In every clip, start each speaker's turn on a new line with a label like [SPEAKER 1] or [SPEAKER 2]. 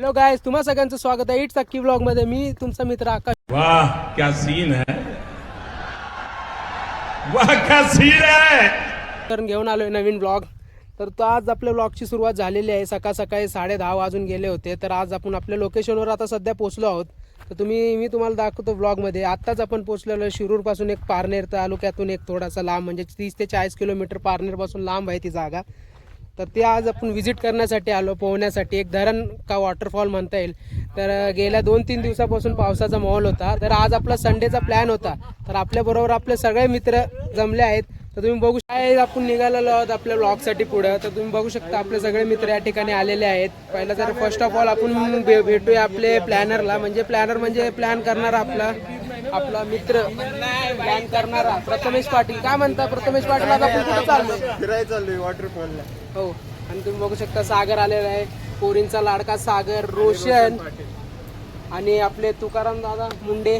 [SPEAKER 1] Hello guys तुम्हा सगळ्यांचं स्वागत आहे. इट्स अक्की ब्लॉगमध्ये. मी तुमचा मित्र आकाश.
[SPEAKER 2] वाह क्या सीन है? वाह क्या सीन है?
[SPEAKER 1] करून घेऊन आलोय नवीन ब्लॉग तर तो आज आपल्या ब्लॉगची सुरुवात झालेली आहे. सकाळ सकाळी साडे दहा वाजून गेले होते. तर आज आपण आपल्या लोकेशनवर आता सध्या पोहोचलो आहोत. तर तुम्ही मी तुम्हाला दाखवतो ब्लॉगमध्ये आत्ताच आपण पोहोचलेलो आहे शिरूरपासून एक पारनेर तालुक्यातून एक थोडासा लांब म्हणजे तीस ते चाळीस किलोमीटर पारनेरपासून लांब आहे ती जागा. तर ते आज आपण व्हिजिट करण्यासाठी आलो पोहण्यासाठी. एक धरण का वॉटरफॉल म्हणता येईल. तर गेल्या दोन तीन दिवसापासून पावसाचा माहोल होता. तर आज आपला संडेचा प्लॅन होता. तर आपल्याबरोबर आपले सगळे मित्र जमले आहेत. तर तुम्ही बघू काय आपण निघालेलो आहोत आपल्या ब्लॉगसाठी पुढं. तर तुम्ही बघू शकता आपले सगळे मित्र या ठिकाणी आलेले आहेत. पहिलं तर फर्स्ट ऑफ ऑल आपण भे- भेटूया आपले प्लॅनरला म्हणजे प्लॅनर म्हणजे प्लॅन करणारा आपला आपला मित्र. प्लॅन करणारा प्रथमेश पाटील. काय म्हणता प्रथमेश पाटील? आता आपण कुठं चाललो
[SPEAKER 3] फिरायला चाललोय वॉटरफॉलला
[SPEAKER 1] हो. आणि तुम्ही बघू शकता सागर आलेला आहे. पोरींचा लाडका सागर रोशन. आणि आपले तुकाराम दादा मुंडे.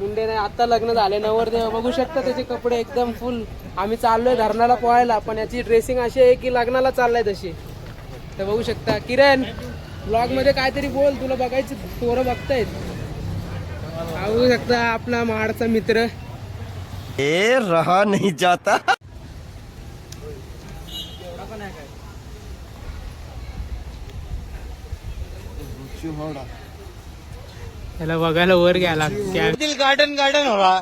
[SPEAKER 1] मुंडे नाही आता लग्न झाले. नवरदेव बघू शकता त्याचे कपडे एकदम फुल आम्ही चाललोय धरणाला पोहायला पण याची ड्रेसिंग अशी आहे की लग्नाला चाललाय तशी. तर बघू शकता. किरण ब्लॉगमध्ये काहीतरी बोल तुला बघायची पोरं बघतायत. बघू शकता आपला महाडचा मित्र.
[SPEAKER 3] ए रहा नहीं जाता।
[SPEAKER 1] त्याला बघायला वर गेला
[SPEAKER 3] दिल गार्डन गार्डन हो रहा।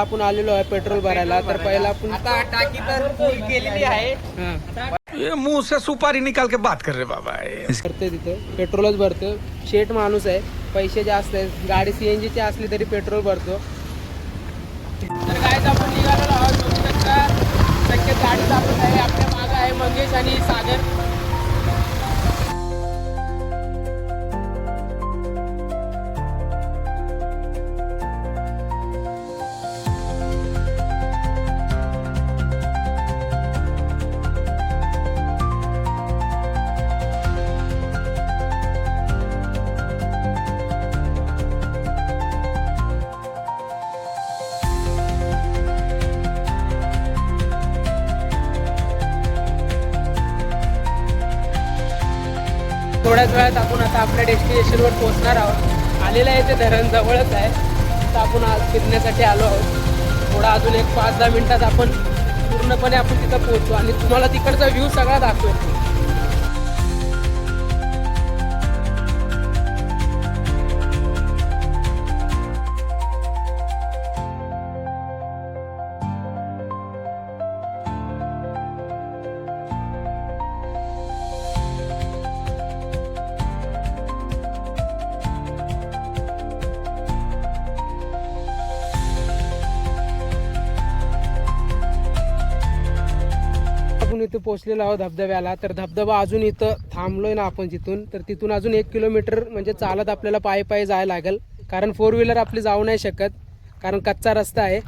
[SPEAKER 1] आपण आलेलो आहे पेट्रोल भरायला तर पहिला आपण
[SPEAKER 4] आता टाकी तर फुल केलेली आहे.
[SPEAKER 1] हा.
[SPEAKER 5] ये मुंह से सुपारी निकाल के बात कर रहे बाबा ये
[SPEAKER 1] भरते तिथं. पेट्रोलच भरतो शेट माणूस आहे. पैसे जास्त आहेत. गाडी सीएनजी ची असली तरी पेट्रोल भरतो. गाडी चालवत आहे आपल्या मागं आहे मंगेश आणि सागर. वेळात आपण आता आपल्या डेस्टिनेशनवर पोहोचणार आहोत. आलेलं आहे ते धरण जवळच आहे. तर आपण आज फिरण्यासाठी आलो आहोत. थोडा अजून एक पाच दहा मिनटात आपण पूर्णपणे आपण तिथं पोहोचू. आणि तुम्हाला तिकडचा व्ह्यू सगळा दाखवेल पोहोचलेलो आहोत धबधब्याला. तर धबधबा अजून इथं थांबलोय ना आपण तिथून तर तिथून अजून एक किलोमीटर म्हणजे चालत आपल्याला पायी पायी जायला लागेल. कारण फोर व्हीलर आपली जाऊ नाही शकत. कारण कच्चा रस्ता आहे.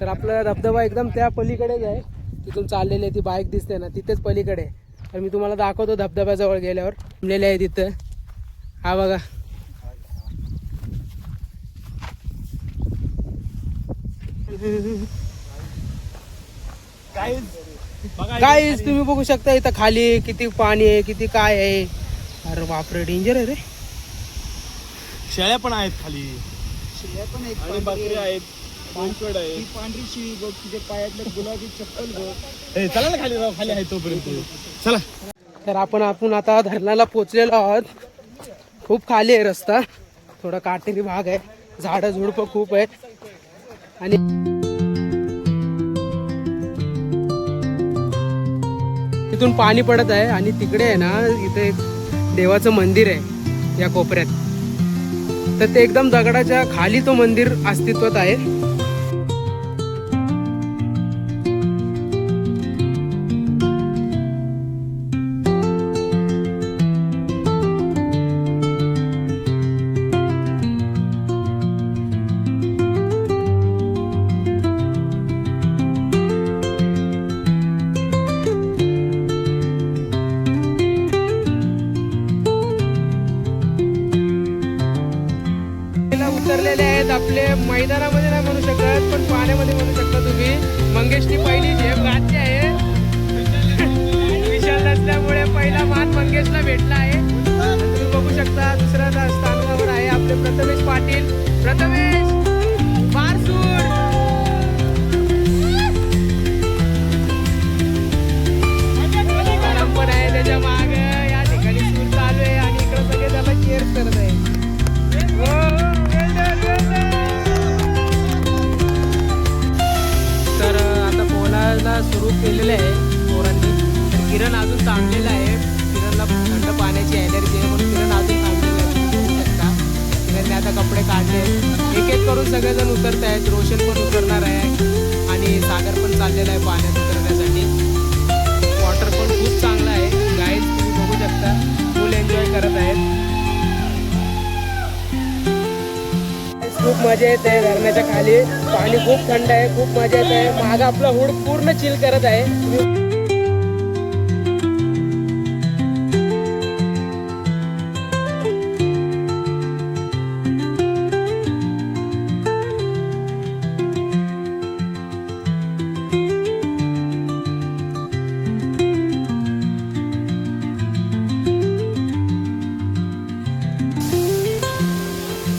[SPEAKER 1] तर आपला धबधबा एकदम त्या पलीकडेच आहे. तिथून चाललेली आहे ती बाईक दिसते ना तिथेच पलीकडे आहे. तर मी तुम्हाला दाखवतो धबधब्याजवळ गेल्यावर. थांबलेले आहे तिथं. हा बघा. गाईज तुम्ही बघू शकता इथं खाली किती पाणी आहे किती काय आहे. अरे बापरे डेंजर आहे रे.
[SPEAKER 3] शेळ्या पण आहेत खाली. आणि बकरी आहेत मांकड आहे पांढरी शिळी बघ तुझ्या पायातलं गुलाबी चप्पल बघ. चला ना खाली राव खाली आहे तोपर्यंत. चला.
[SPEAKER 1] तर आपण आपण आता धरणाला पोचलेलो आहोत. खूप खाली आहे रस्ता. थोडा काटेरी भाग आहे. झाडं झुडपं खूप आहेत. आणि तिथून पाणी पडत आहे आणि तिकडे आहे ना इथे देवाचं मंदिर आहे या कोपऱ्यात. तर ते एकदम दगडाच्या खाली तो मंदिर अस्तित्वात आहे. मैदानामध्ये नाही म्हणू शकत पण पाण्यामध्ये म्हणू शकता तुम्ही. मंगेशनी पहिली झेप राज्य आहे. विशाल असल्यामुळे पहिला मान मंगेशला भेटला आहे. तुम्ही बघू शकता दुसऱ्या स्थानावर आहे आपले प्रथमेश पाटील. प्रथमेश केलेलं आहे पोरांनी. तर किरण अजून थांबलेला आहे. किरणला थंड पाण्याची ॲलर्जी आहे म्हणून किरण अजून थांबलेला शकता किरणने आता कपडे काढले. एक एक करून सगळेजण उतरत आहेत रोशन पण उतरणार आहे. आणि सागर पण चाललेला आहे पाण्यात उतरण्यासाठी. वॉटर पण खूप चांगलं आहे. गाईड तुम्ही बघू शकता. फुल एन्जॉय करत आहेत. खूप मजा येत आहे धरणाच्या खाली. पाणी खूप थंड आहे खूप मजा येत. आहे माग आपला हुड पूर्ण चिल करत आहे.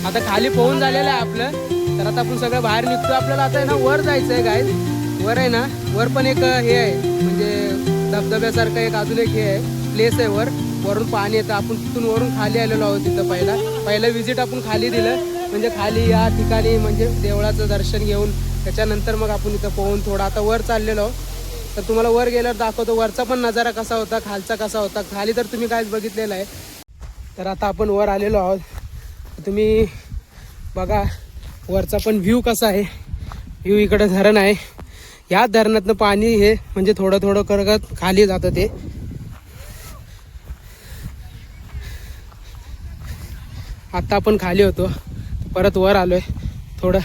[SPEAKER 1] आता खाली पोहून झालेलं आहे आपलं. तर आता आपण सगळं बाहेर निघतो. आपल्याला आता आहे ना वर जायचं आहे गाय वर आहे ना वर पण एक हे आहे. म्हणजे धबधब्यासारखं एक अजून एक हे आहे. प्लेस आहे वर. वरून पाणी येतं. आपण तिथून वरून खाली आलेलो आहोत तिथं पहिला. पहिलं विजिट आपण खाली दिलं. म्हणजे खाली या ठिकाणी म्हणजे देवळाचं दर्शन घेऊन. त्याच्यानंतर मग आपण इथं पोहून थोडं आता वर चाललेलो आहोत. तर तुम्हाला वर गेल्यावर दाखवतो. वरचा पण नजारा कसा होता खालचा कसा होता. खाली तर तुम्ही कायच बघितलेला आहे. तर आता आपण वर आलेलो आहोत. तुम्ही बघा वरचा पण व्ह्यू कसा आहे? व्ह्यू इकडं धरण आहे. या धरणातनं पाणी हे म्हणजे थोडं थोडं करत खाली जातं ते. आत्ता आपण खाली होतो. परत वर आलोय थोडं.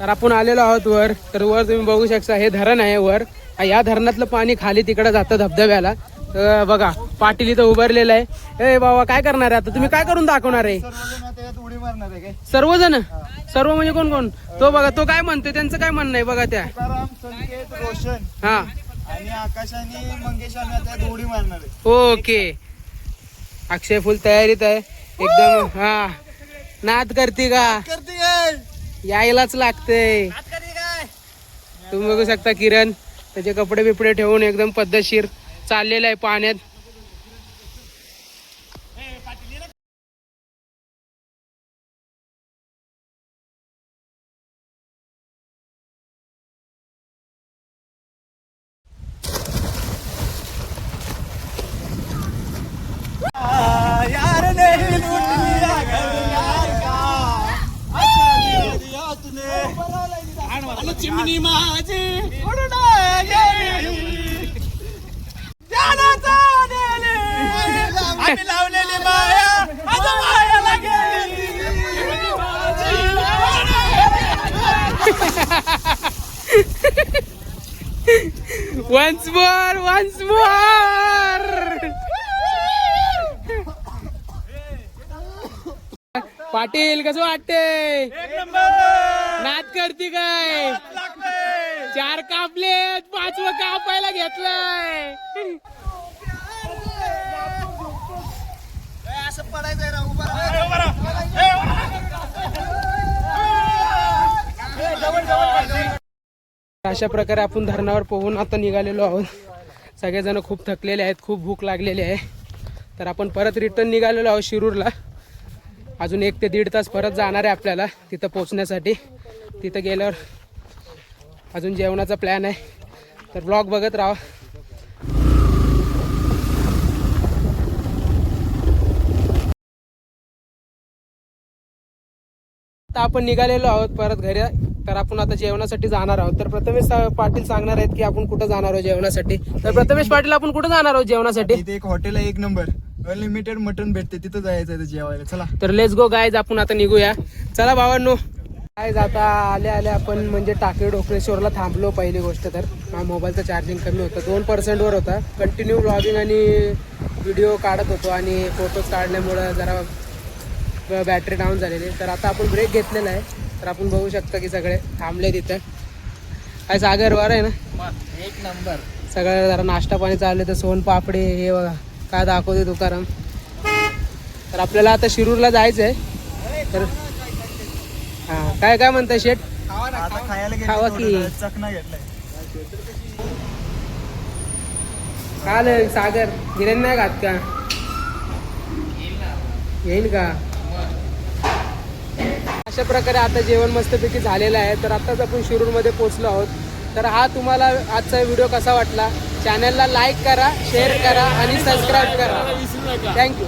[SPEAKER 1] तर आपण आलेलो आहोत वर. तर वर तुम्ही बघू शकता हे धरण आहे वर. या धरणातलं पाणी खाली तिकडं जातं धबधब्याला. तर बघा पाटील इथं उभारलेलं आहे. ए बाबा काय करणार आहे आता? तुम्ही काय करून दाखवणार आहे?
[SPEAKER 3] आहे काय?
[SPEAKER 1] सर्वजण? सर्व म्हणजे कोण कोण? तो बघा तो काय म्हणतोय? त्यांचं काय म्हणणं आहे बघा त्या.
[SPEAKER 3] तुकाराम संकेत रोशन
[SPEAKER 1] हा.
[SPEAKER 3] आणि आकाश आणि मंगेश आम्ही आता यात उडी मारणार आहे.
[SPEAKER 1] ओके. अक्षय फुल तयारीत आहे. एकदम हा. नाद करते का?
[SPEAKER 3] करते काय?
[SPEAKER 1] यायलाच लागते तुम्ही बघू शकता किरण. त्याचे कपडे बिपडे ठेवून एकदम पद्धतशीर चाललेलं आहे पाण्यात.
[SPEAKER 3] चिमणी माझी. आम्ही लावलेली माया मायाला गेली.
[SPEAKER 1] Once more once more Patil कसं वाटते नाद करते काय? चार कापलेत पाचवं कापायला घेतलंय.
[SPEAKER 3] असं पडायचंय
[SPEAKER 1] अशा प्रकारे आपण धरणावर पोहून आता निघालेलो आहोत. सगळेजण खूप थकलेले आहेत खूप भूक लागलेली आहे. तर आपण परत रिटर्न निघालेलो आहोत शिरूरला. अजून एक ते दीड तास परत जाणार आहे आपल्याला तिथं पोचण्यासाठी तिथं गेल्यावर अजून जेवणाचा प्लॅन आहे. तर ब्लॉग बघत राहा. आता आपण निघालेलो आहोत परत घरी. तर आपण आता जेवणासाठी जाणार आहोत. तर प्रथमेश पाटील सांगणार आहेत की आपण कुठं जाणार आहोत जेवणासाठी. तर प्रथमेश पाटील आपण कुठं जाणार आहोत जेवणासाठी?
[SPEAKER 3] इथे एक हॉटेल आहे एक नंबर अनलिमिटेड मटन भेटते तिथं जायचं जेवायला. चला.
[SPEAKER 1] तर लेट्स गो गायज आपण आता निघूया. चला भावांनो. काय आता आले आले आपण म्हणजे टाके डोकरेश्वरला थांबलो पहिली गोष्ट तर. हा मोबाईलचं चार्जिंग कमी होतं. दोन पर्सेंटवर होता. कंटिन्यू ब्लॉगिंग आणि व्हिडिओ काढत होतो आणि फोटोज काढल्यामुळं जरा बॅटरी डाऊन झालेली. तर आता आपण ब्रेक घेतलेला आहे. तर आपण बघू शकता की सगळे थांबले तिथं. काय सागर वर आहे ना?
[SPEAKER 3] एक नंबर.
[SPEAKER 1] सगळं जरा नाश्ता पाणी चालले तर सोनपापडी हे बघा. काय दाखवते तुकाराम. तर आपल्याला आता शिरूरला जायचं आहे तर काय काय म्हणताय शेट
[SPEAKER 3] आता खायला
[SPEAKER 1] खावा
[SPEAKER 3] गेलो
[SPEAKER 1] की.
[SPEAKER 3] चकना घेतलाय.
[SPEAKER 1] काल सागर. बिर्याणी नाही खात का? येईल का? अशा प्रकारे आता जेवण मस्तपैकी झालेलं आहे. तर आत्ताच आपण शिरूरमध्ये पोचलो आहोत. तर हा तुम्हाला आजचा व्हिडिओ कसा वाटला? चॅनलला लाईक करा शेअर करा आणि सबस्क्राईब करा. थँक्यू